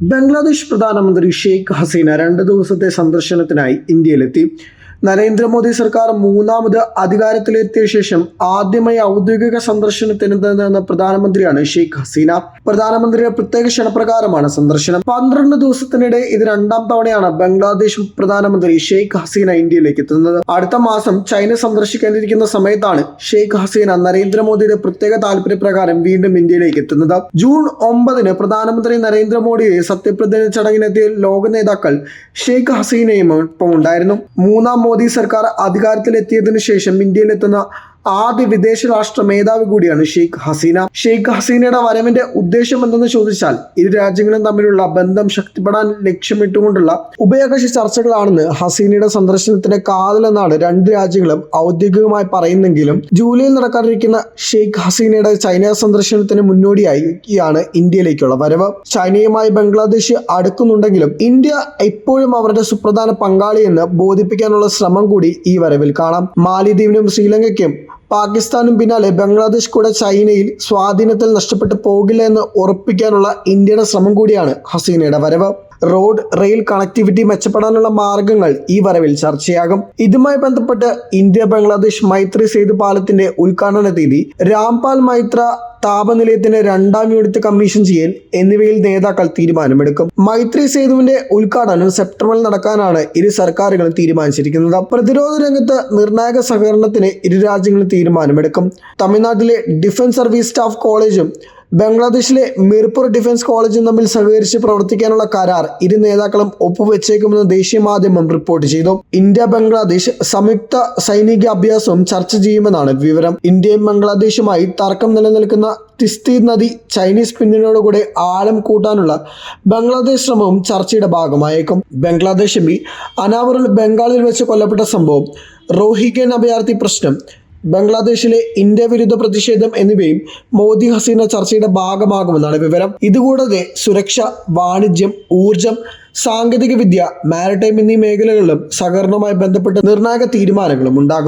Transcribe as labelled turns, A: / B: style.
A: ബംഗ്ലാദേശ് പ്രധാനമന്ത്രി ഷെയ്ഖ് ഹസീന രണ്ട് ദിവസത്തെ സന്ദർശനത്തിനായി ഇന്ത്യയിലെത്തി. നരേന്ദ്രമോദി സർക്കാർ മൂന്നാമത് അധികാരത്തിലെത്തിയ ശേഷം ആദ്യമായി ഔദ്യോഗിക സന്ദർശനത്തിന് സന്ദർശനത്തിനെത്തുന്ന പ്രധാനമന്ത്രിയാണ് ഷെയ്ഖ് ഹസീന. പ്രധാനമന്ത്രിയുടെ പ്രത്യേക ക്ഷണപ്രകാരമാണ് സന്ദർശനം. പന്ത്രണ്ട് ദിവസത്തിനിടെ ഇത് രണ്ടാം തവണയാണ് ബംഗ്ലാദേശ് പ്രധാനമന്ത്രി ഷെയ്ഖ് ഹസീന ഇന്ത്യയിലേക്ക് എത്തുന്നത്. അടുത്ത മാസം ചൈന സന്ദർശിക്കാനിരിക്കുന്ന സമയത്താണ് ഷെയ്ഖ് ഹസീന നരേന്ദ്രമോദിയുടെ പ്രത്യേക താല്പര്യപ്രകാരം വീണ്ടും ഇന്ത്യയിലേക്ക് എത്തുന്നത്. ജൂൺ ഒമ്പതിന് പ്രധാനമന്ത്രി നരേന്ദ്രമോദിയെ സത്യപ്രതിജ്ഞ ചടങ്ങിനെത്തിയ ലോക നേതാക്കൾ ഷെയ്ഖ് ഹസീനയും ഒപ്പം ഉണ്ടായിരുന്നു മൂന്നാം മോദി സർക്കാർ അധികാരത്തിലെത്തിയതിനു ശേഷം ഇന്ത്യയിലെത്തുന്ന ആദ്യ വിദേശ രാഷ്ട്ര മേധാവി കൂടിയാണ് ഷെയ്ഖ് ഹസീന. ഷെയ്ഖ് ഹസീനയുടെ വരവിന്റെ ഉദ്ദേശം എന്തെന്ന് ചോദിച്ചാൽ ഇരു രാജ്യങ്ങളും തമ്മിലുള്ള ബന്ധം ശക്തിപ്പെടാൻ ലക്ഷ്യമിട്ടുകൊണ്ടുള്ള ഉഭയകക്ഷി ചർച്ചകളാണെന്ന് ഹസീനയുടെ സന്ദർശനത്തിന്റെ കാതലെന്നാണ് രണ്ട് രാജ്യങ്ങളും ഔദ്യോഗികമായി പറയുന്നെങ്കിലും ജൂലൈയിൽ നടക്കാനിരിക്കുന്ന ഷെയ്ഖ് ഹസീനയുടെ ചൈന സന്ദർശനത്തിന് മുന്നോടിയായിയാണ് ഇന്ത്യയിലേക്കുള്ള വരവ്. ചൈനയുമായി ബംഗ്ലാദേശ് അടുക്കുന്നുണ്ടെങ്കിലും ഇന്ത്യ എപ്പോഴും അവരുടെ സുപ്രധാന പങ്കാളിയെന്ന് ബോധിപ്പിക്കാനുള്ള ശ്രമം കൂടി ഈ വരവിൽ കാണാം. മാലിദ്വീപിനും ശ്രീലങ്കയ്ക്കും പാകിസ്ഥാനും പിന്നാലെ ബംഗ്ലാദേശ് കൂടെ ചൈനയിൽ സ്വാധീനത്തിൽ നഷ്ടപ്പെട്ടു പോകില്ല എന്ന് ഉറപ്പിക്കാനുള്ള ഇന്ത്യയുടെ ശ്രമം കൂടിയാണ് ഹസീനയുടെ വരവ്. റോഡ് റെയിൽ കണക്ടിവിറ്റി മെച്ചപ്പെടാനുള്ള മാർഗങ്ങൾ ഈ വരവിൽ ചർച്ചയാകും. ഇതുമായി ബന്ധപ്പെട്ട് ഇന്ത്യ ബംഗ്ലാദേശ് മൈത്രി സേതു പാലത്തിന്റെ ഉദ്ഘാടന തീയതി രാംപാൽ മൈത്ര താപനിലയത്തിന് രണ്ടാം യൂണിറ്റ് കമ്മീഷൻ ചെയ്യൽ എന്നിവയിൽ നേതാക്കൾ തീരുമാനമെടുക്കും. മൈത്രി സേതുവിന്റെ ഉദ്ഘാടനം സെപ്റ്റംബറിൽ നടക്കാനാണ് ഇരു സർക്കാരുകളും തീരുമാനിച്ചിരിക്കുന്നത്. പ്രതിരോധ രംഗത്ത് നിർണായക സഹകരണത്തിന് ഇരു രാജ്യങ്ങളും തീരുമാനമെടുക്കും. തമിഴ്നാട്ടിലെ ഡിഫൻസ് സർവീസ് സ്റ്റാഫ് കോളേജും ബംഗ്ലാദേശിലെ മിർപൂർ ഡിഫൻസ് കോളേജും തമ്മിൽ സഹകരിച്ച് പ്രവർത്തിക്കാനുള്ള കരാർ ഇരു നേതാക്കളും ഒപ്പുവെച്ചേക്കുമെന്ന് ദേശീയ മാധ്യമം റിപ്പോർട്ട് ചെയ്തു. ഇന്ത്യ ബംഗ്ലാദേശ് സംയുക്ത സൈനിക അഭ്യാസവും ചർച്ച ചെയ്യുമെന്നാണ് വിവരം. ഇന്ത്യയും ബംഗ്ലാദേശുമായി തർക്കം നിലനിൽക്കുന്ന തിസ്തി നദി ചൈനീസ് പിന്തുണയോടുകൂടെ ആഴം കൂട്ടാനുള്ള ബംഗ്ലാദേശ് ശ്രമവും ചർച്ചയുടെ ഭാഗമായേക്കും. ബംഗ്ലാദേശ് എം അനാവറുൽ ബംഗാളിൽ വെച്ച് കൊല്ലപ്പെട്ട സംഭവം റോഹിഗൻ അഭയാർത്ഥി പ്രശ്നം ബംഗ്ലാദേശിലെ ഇന്ത്യ വിരുദ്ധ പ്രതിഷേധം എന്നിവയും മോദി ഹസീന ചർച്ചയുടെ ഭാഗമാകുമെന്നാണ് വിവരം. ഇതുകൂടാതെ സുരക്ഷ വാണിജ്യം ഊർജം സാങ്കേതികവിദ്യ മാരിടൈം എന്നീ മേഖലകളിലും സഹകരണവുമായി ബന്ധപ്പെട്ട് നിർണായക തീരുമാനങ്ങളും ഉണ്ടാകും.